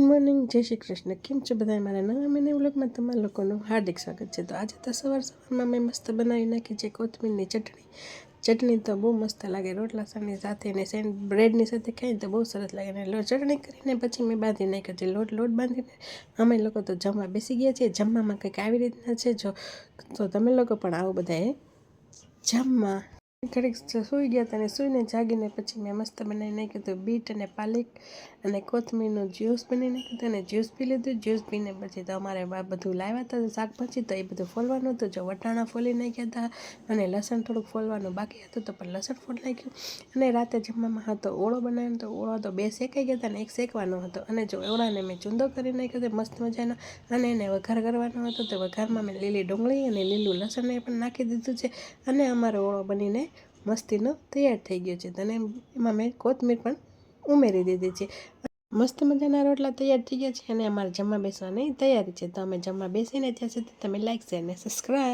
Morning, જય શ્રી કૃષ્ણ. કેમ છો બધા? મારા નવા મહિને વ્લોગમાં તમારા લોકોનું હાર્દિક સ્વાગત છે. તો આજે તો સવાર સવારમાં મેં મસ્ત બનાવી નાખી છે કોથમીરની ચટણી. ચટણી તો બહુ મસ્ત લાગે, રોટલા સાની સાથે અને સેન્ડ બ્રેડની સાથે ખાઈને તો બહુ સરસ લાગે. અને ચટણી કરીને પછી મેં બાંધી નાખ્યો છે. લોટ લોટ બાંધીને અમે લોકો તો જમવા બેસી ગયા છીએ. જમવામાં કંઈક આવી રીતના છે જો, તો તમે લોકો પણ આવો બધાએ. જમવા ઘડીક સૂઈ ગયા હતા અને સૂઈને જાગીને પછી મેં મસ્ત બનાવી નાખ્યું હતું બીટ અને પાલક અને કોથમીરનું જ્યુસ બનાવી નાખ્યું હતું અને જ્યુસ પી લીધું જ્યુસ પીને પછી તો અમારે બધું લાવ્યા હતા શાકભાજી તો એ બધું ફોલવાનું હતું જો વટાણા ફોલી નાખ્યા હતા અને લસણ થોડુંક ફોલવાનું બાકી હતું તો પણ લસણ ફોલ નાખ્યું અને રાતે જમવામાં હતો ઓળો બનાવ્યો તો ઓળો તો બે શેકાઈ ગયા હતા અને એક શેકવાનો હતો અને જો ઓળાને મેં ચૂંદો કરી નાખ્યો હતો મસ્ત મજાનો અને એને વઘાર કરવાનો હતો તો વઘારમાં મેં લીલી ડુંગળી અને લીલું લસણ પણ નાખી દીધું છે અને અમારો ઓળો બનીને મસ્તીનો તૈયાર થઈ ગયો છે. અને એમાં મેં કોથમીર પણ ઉમેરી દીધી છે. મસ્ત મજાના રોટલા તૈયાર થઈ ગયા છે અને અમારે જમવા બેસવાની તૈયારી છે. તો અમે જમવા બેસીને ત્યાં સુધી તમે લાઈક શેર અને સબસ્ક્રાઈબ